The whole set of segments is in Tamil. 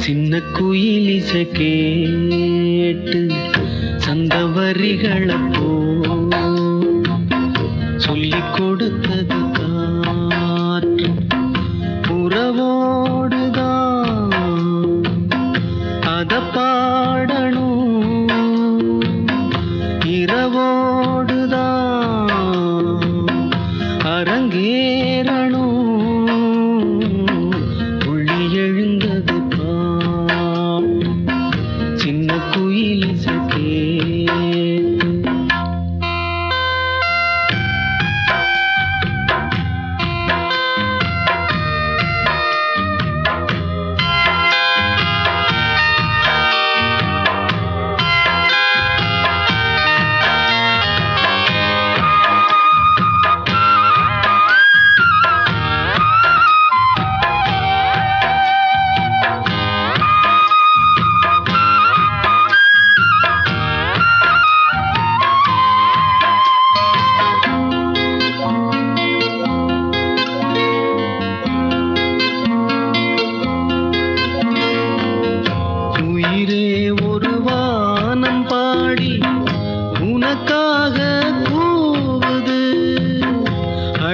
சின்ன குயிலிச கேட்டு சந்த வரிகளை சொல்லி கொடுத்தது காற்று அத பாடணும் இரவோடுதான். அரங்கேறணும். குயில்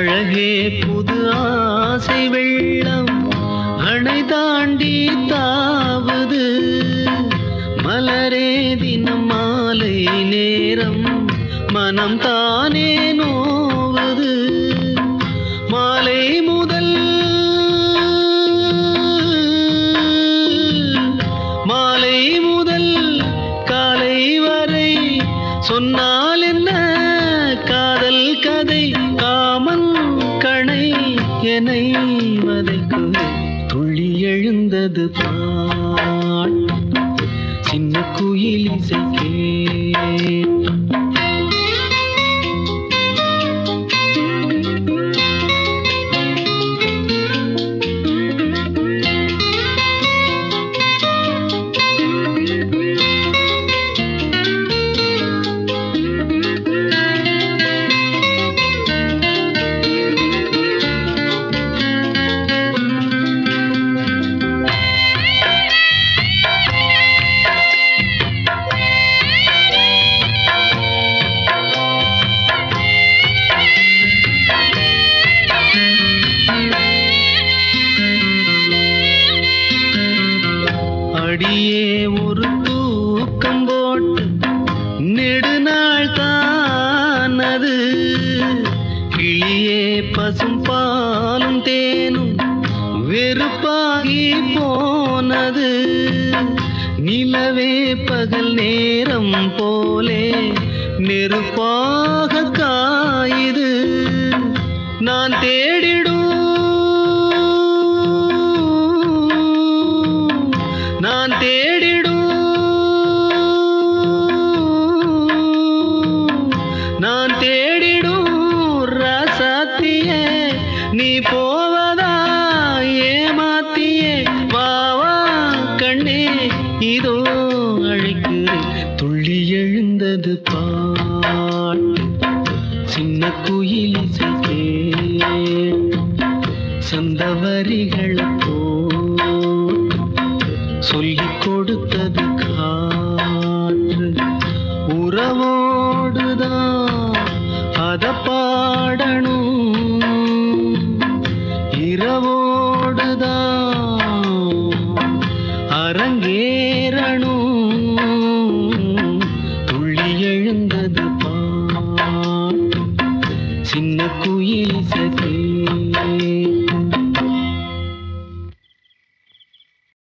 அழகே புது ஆசை வெள்ளம். அணை தாண்டி தாவுது. மலரே தினம் மாலை நேரம். மனம் தானே நோவது. மாலை முதல் மாலை முதல் காலை வரை. சொன்னால் என்ன? காதல் கதை கா என்னை வதைக்குது துள்ளி எழுந்தது பாட் சின்ன குயில் இசை கேட்டு நெடுநாள் தானது கிளியே பசும் பாலும் தேனும் வெறுப்பாகி போனது. நிலவே பகல் நேரம் போலே நெருப்பாக காயுது. நான் தேடிடும் நான் தே ரசத்தியே நீ போவதா? ஏமாத்தியே வாவா கண்ணே இதோ அழைக்கிறேன். துள்ளி எழுந்தது பாட்டு சின்ன குயில் சந்த வரிகள் போட்டு சொல்லிக் கொடுத்தது காற்று. உறவோடுதான் அத பாடணும் இரவோடுதான் அரங்கேறணும். துள்ளி எழுந்தது பாட்டு சின்ன குயில் சகே